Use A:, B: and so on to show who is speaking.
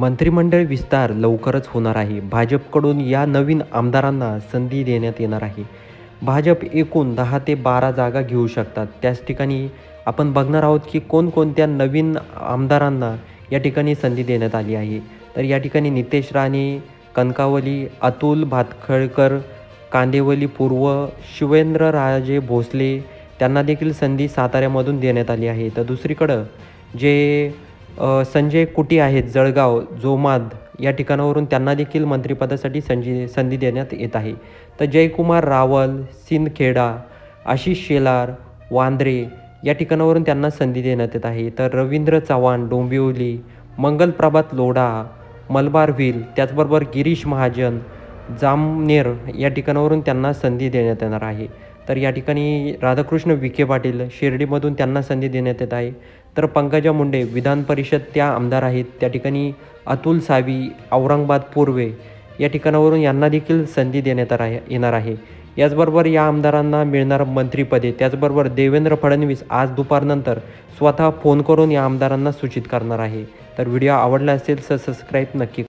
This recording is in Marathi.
A: मंत्रिमंडळ विस्तार लवकरच होणार आहे. भाजपकडून या नवीन आमदारांना संधी देण्यात येणार आहे. भाजप एकूण दहा ते बारा जागा घेऊ शकतात. त्याच ठिकाणी आपण बघणार आहोत की कोणकोणत्या नवीन आमदारांना या ठिकाणी संधी देण्यात आली आहे. तर या ठिकाणी नितेश राणे कनकावली अतुल भातखळकर कांदेवली पूर्व शिवेंद्रराजे भोसले त्यांना देखील संधी साताऱ्यामधून देण्यात आली आहे. तर दुसरीकडं जे संजय कुटी आहेत जळगाव जोमाद या ठिकाणावरून त्यांना देखील मंत्रिपदासाठी संजी संधी देण्यात येत आहे. तर जयकुमार रावल सिंदखेडा आशिष शेलार वांद्रे या ठिकाणावरून त्यांना संधी देण्यात येत आहे. तर रवींद्र चव्हाण डोंबिवली मंगलप्रभात लोढा मलबार व्हील त्याचबरोबर गिरीश महाजन जामनेर या ठिकाणावरून त्यांना संधी देण्यात येणार आहे. तर या ठिकाणी राधाकृष्ण विखे पाटील शिर्डीमधून त्यांना संधी देण्यात येत आहे. तर पंकजा मुंडे विधान परिषद त्या आमदार आहेत. त्या ठिकाणी अतुल सावी औरंगाबाद पूर्वे या ठिकाणावरून यांना देखील संधी देण्यात आहे येणार आहे. याचबरोबर या आमदारांना मिळणार मंत्रिपदे. त्याचबरोबर देवेंद्र फडणवीस आज दुपारनंतर स्वतः फोन करून या आमदारांना सूचित करणार आहे. तर व्हिडिओ आवडला असेल तर सबस्क्राईब नक्की